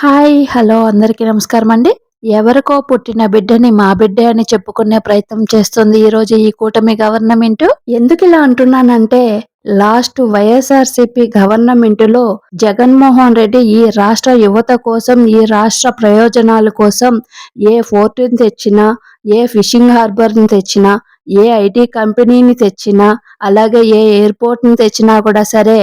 Hi hello అందరికీ నమస్కారం అండి ఎవరికో పుట్టిన బిడ్డని మా బిడ్డ అని చెప్పుకునే ప్రయత్నం చేస్తుంది ఈ రోజు ఈ కూటమి గవర్నమెంట్. ఎందుకు ఇలా అంటున్నానంటే లాస్ట్ వైఎస్ఆర్సిపి గవర్నమెంట్లో జగన్మోహన్ రెడ్డి ఈ రాష్ట్ర యువత కోసం ఈ రాష్ట్ర ప్రయోజనాల కోసం ఏ ఫోర్టుని తెచ్చినా ఏ ఫిషింగ్ హార్బర్ని తెచ్చినా ఏ ఐటీ కంపెనీని తెచ్చినా అలాగే ఏ ఎయిర్పోర్ట్ని తెచ్చినా కూడా సరే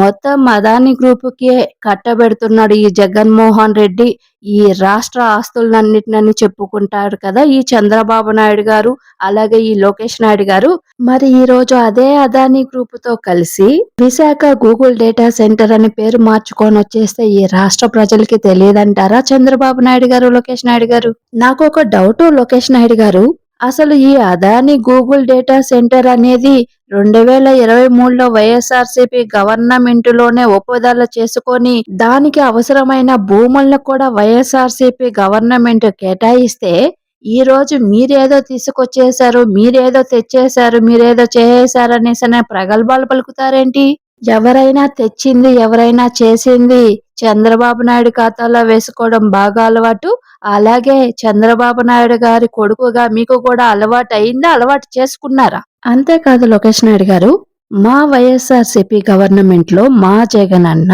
మొత్తం అదాని గ్రూపుకే కట్టబెడుతున్నాడు ఈ జగన్మోహన్ రెడ్డి. ఈ రాష్ట్ర ఆస్తులన్నిటినని చెప్పుకుంటారు కదా ఈ చంద్రబాబు నాయుడు గారు అలాగే ఈ లోకేష్ నాయుడు గారు. మరి ఈ రోజు అదే అదాని గ్రూప్తో కలిసి విశాఖ గూగుల్ డేటా సెంటర్ అని పేరు మార్చుకొని వచ్చేస్తే ఈ రాష్ట్ర ప్రజలకి తెలియదంటారా చంద్రబాబు నాయుడు గారు లోకేష్ నాయుడు గారు? నాకు ఒక డౌట్ లోకేష్ నాయుడు గారు. అసలు ఈ అదాని గూగుల్ డేటా సెంటర్ అనేది రెండు వేల ఇరవై మూడులో వైఎస్ఆర్సీపీ గవర్నమెంట్లోనే ఒప్పుదల చేసుకొని దానికి అవసరమైన భూములను కూడా వైఎస్ఆర్సీపీ గవర్నమెంట్ కేటాయిస్తే ఈ రోజు మీరేదో తీసుకొచ్చేసారు మీరేదో తెచ్చేశారు మీరేదో చేసేశారు అనేసి ప్రగల్భాలు పలుకుతారేంటి? ఎవరైనా తెచ్చింది ఎవరైనా చేసింది చంద్రబాబు నాయుడు ఖాతాలో వేసుకోవడం బాగా అలవాటు. అలాగే చంద్రబాబు నాయుడు గారి కొడుకుగా మీకు కూడా అలవాటు అయిందా? అలవాటు చేసుకున్నారా? అంతేకాదు లోకేష్ నాయుడు గారు మా వైఎస్ఆర్సిపి గవర్నమెంట్లో మా జగన్ అన్న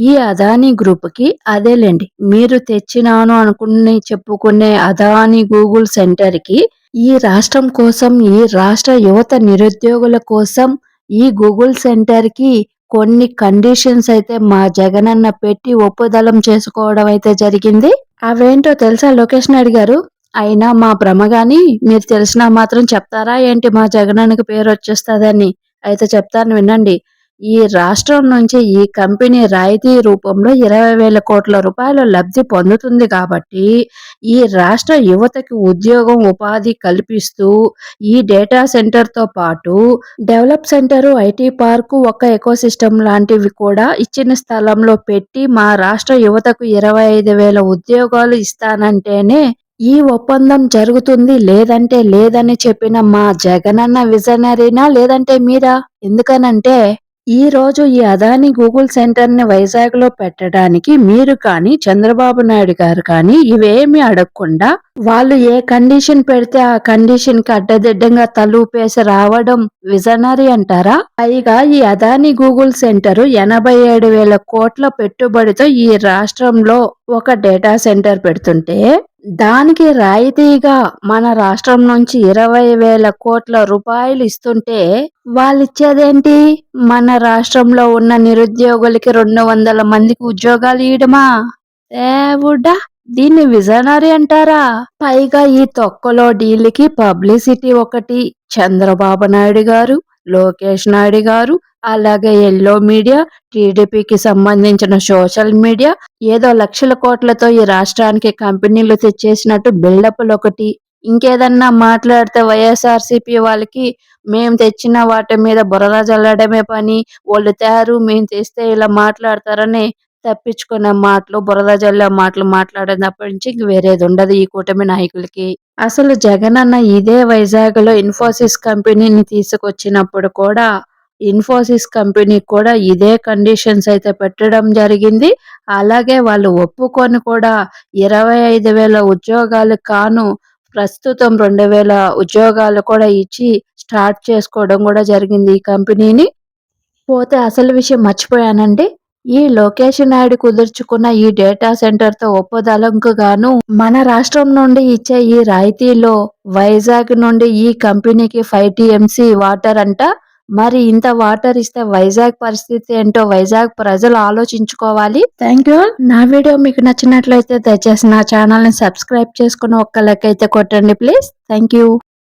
ఈ అదానీ గ్రూప్కి అదేలేండి మీరు తెచ్చినాను అనుకుని చెప్పుకునే అదానీ గూగుల్ సెంటర్కి ఈ రాష్ట్రం కోసం ఈ రాష్ట్ర యువత నిరుద్యోగుల కోసం ఈ గూగుల్ సెంటర్కి కొన్ని కండిషన్స్ అయితే మా జగనన్న పెట్టి ఒప్పుదలం చేసుకోవడం అయితే జరిగింది. అవేంటో తెలుసా లోకేష్ నాయుడు గారు? అయినా మా భ్రమ గాని మీరు తెలిసినా మాత్రం చెప్తారా? ఏంటి మా జగనన్నకి పేరు వచ్చేస్తుందని? అయితే చెప్తాను వినండి. ఈ రాష్ట్రం నుంచి ఈ కంపెనీ రాయితీ రూపంలో ఇరవై వేల కోట్ల రూపాయల లబ్ధి పొందుతుంది కాబట్టి ఈ రాష్ట్ర యువతకి ఉద్యోగం ఉపాధి కల్పిస్తూ ఈ డేటా సెంటర్తో పాటు డెవలప్ సెంటర్ ఐటీ పార్కు ఒక ఎకోసిస్టమ్ లాంటివి కూడా ఇచ్చిన స్థలంలో పెట్టి మా రాష్ట్ర యువతకు ఇరవై ఐదు వేల ఉద్యోగాలు ఇస్తానంటేనే ఈ ఒప్పందం జరుగుతుంది లేదంటే లేదని చెప్పిన మా జగనన్న విజనరీనా లేదంటే మీరా? ఎందుకనంటే ఈ రోజు ఈ అదాని గూగుల్ సెంటర్ని వైజాగ్లో పెట్టడానికి మీరు కానీ చంద్రబాబు నాయుడు గారు కానీ ఇవేమి అడగకుండా వాళ్ళు ఏ కండిషన్ పెడితే ఆ కండిషన్కి అడ్డదిడ్డంగా తలూపేసి రావడం విజనరీ అంటారా? పైగా ఈ అదాని గూగుల్ సెంటర్ ఎనభై ఏడు వేల కోట్ల పెట్టుబడితో ఈ రాష్ట్రంలో ఒక డేటా సెంటర్ పెడుతుంటే దానికి రాయితీగా మన రాష్ట్రం నుంచి ఇరవై వేల కోట్ల రూపాయలు ఇస్తుంటే వాళ్ళు ఇచ్చేదేంటి మన రాష్ట్రంలో ఉన్న నిరుద్యోగులకి రెండు వందల మందికి ఉద్యోగాలు ఇయడమా దేవుడా దీన్ని విజనరీ అంటారా? పైగా ఈ తొక్కలో డీల్కి పబ్లిసిటీ ఒకటి. చంద్రబాబు నాయుడు గారు లోకేష్ నాయుడు గారు అలాగే ఎల్లో మీడియా టీడీపీకి సంబంధించిన సోషల్ మీడియా ఏదో లక్షల కోట్లతో ఈ రాష్ట్రానికి కంపెనీలు తెచ్చేసినట్టు బిల్డప్లు ఒకటి. ఇంకేదన్నా మాట్లాడితే వైఎస్ఆర్సీపీ వాళ్ళకి మేము తెచ్చిన వాటి మీద బురద జల్లడమే పని. వాళ్ళు తయారు మేము తెస్తే ఇలా మాట్లాడతారని తప్పించుకున్న మాటలు బురద జల్లే మాటలు మాట్లాడేటప్పటి నుంచి ఇంక వేరేది ఉండదు ఈ కూటమి నాయకులకి. అసలు జగన్ అన్న ఇదే వైజాగ్లో ఇన్ఫోసిస్ కంపెనీని తీసుకొచ్చినప్పుడు కూడా ఇన్ఫోసిస్ కంపెనీ కూడా ఇదే కండిషన్స్ అయితే పెట్టడం జరిగింది. అలాగే వాళ్ళు ఒప్పుకొని కూడా ఇరవై ఐదు వేల ఉద్యోగాలు కాను ప్రస్తుతం రెండు వేల ఉద్యోగాలు కూడా ఇచ్చి స్టార్ట్ చేసుకోవడం కూడా జరిగింది ఈ కంపెనీని. పోతే అసలు విషయం మర్చిపోయానండి. ఈ లోకేష్ నాయుడు కుదుర్చుకున్న ఈ డేటా సెంటర్తో ఒప్పదలంకు గాను మన రాష్ట్రం నుండి ఇచ్చే ఈ రాయితీలో వైజాగ్ నుండి ఈ కంపెనీకి ఫైవ్ టీఎంసీ వాటర్ అంట మరి ఇంత వాటర్ ఇస్తే వైజాగ్ పరిస్థితి ఏంటో వైజాగ్ ప్రజలు ఆలోచించుకోవాలి. థ్యాంక్ యూ నా వీడియో మీకు నచ్చినట్లయితే దయచేసి నా ఛానల్ని సబ్స్క్రైబ్ చేసుకుని ఒక్క లెక్క అయితే కొట్టండి ప్లీజ్ థ్యాంక్ యూ